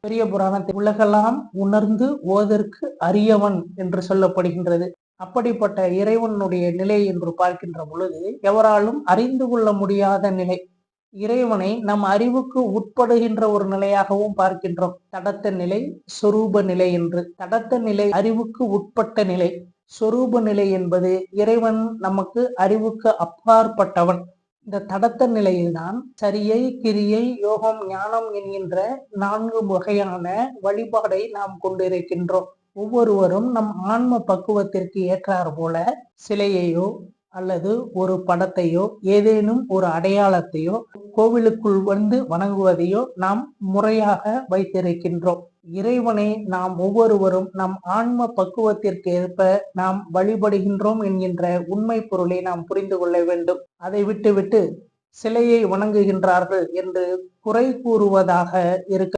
பெரிய புராணத்தை உலகெல்லாம் உணர்ந்து ஓதற்கு அரியவன் என்று சொல்லப்படுகின்றது. அப்படிப்பட்ட இறைவனுடைய நிலை என்று பார்க்கின்ற பொழுது எவராலும் அறிந்து கொள்ள முடியாத நிலை. இறைவனை நம் அறிவுக்கு உட்படுகின்ற ஒரு நிலையாகவும் பார்க்கின்றோம். தடத்த நிலை சொரூப நிலை என்று. தடத்த நிலை அறிவுக்கு உட்பட்ட நிலை. சொரூப நிலை என்பது இறைவன் நமக்கு அறிவுக்கு அப்பாற்பட்டவன். இந்த தடத்த நிலையில்தான் சரியை கிரியை யோகம் ஞானம் என்கின்ற நான்கு வகையான வழிபாடை நாம் கொண்டிருக்கின்றோம். ஒவ்வொருவரும் நம் ஆன்ம பக்குவத்திற்கு ஏற்றார் போல சிலையையோ அல்லது ஒரு படத்தையோ ஏதேனும் ஒரு அடையாளத்தையோ கோவிலுக்குள் வந்து வணங்குவதையோ நாம் முறையாக வைத்திருக்கின்றோம். இறைவனை நாம் ஒவ்வொருவரும் நம் ஆன்ம பக்குவத்திற்கு ஏற்ப நாம் வழிபடுகின்றோம் என்கின்ற உண்மை பொருளை நாம் புரிந்து கொள்ள வேண்டும். அதை விட்டுவிட்டு சிலையை வணங்குகின்றார்கள் என்று குறை கூறுவதாக இருக்க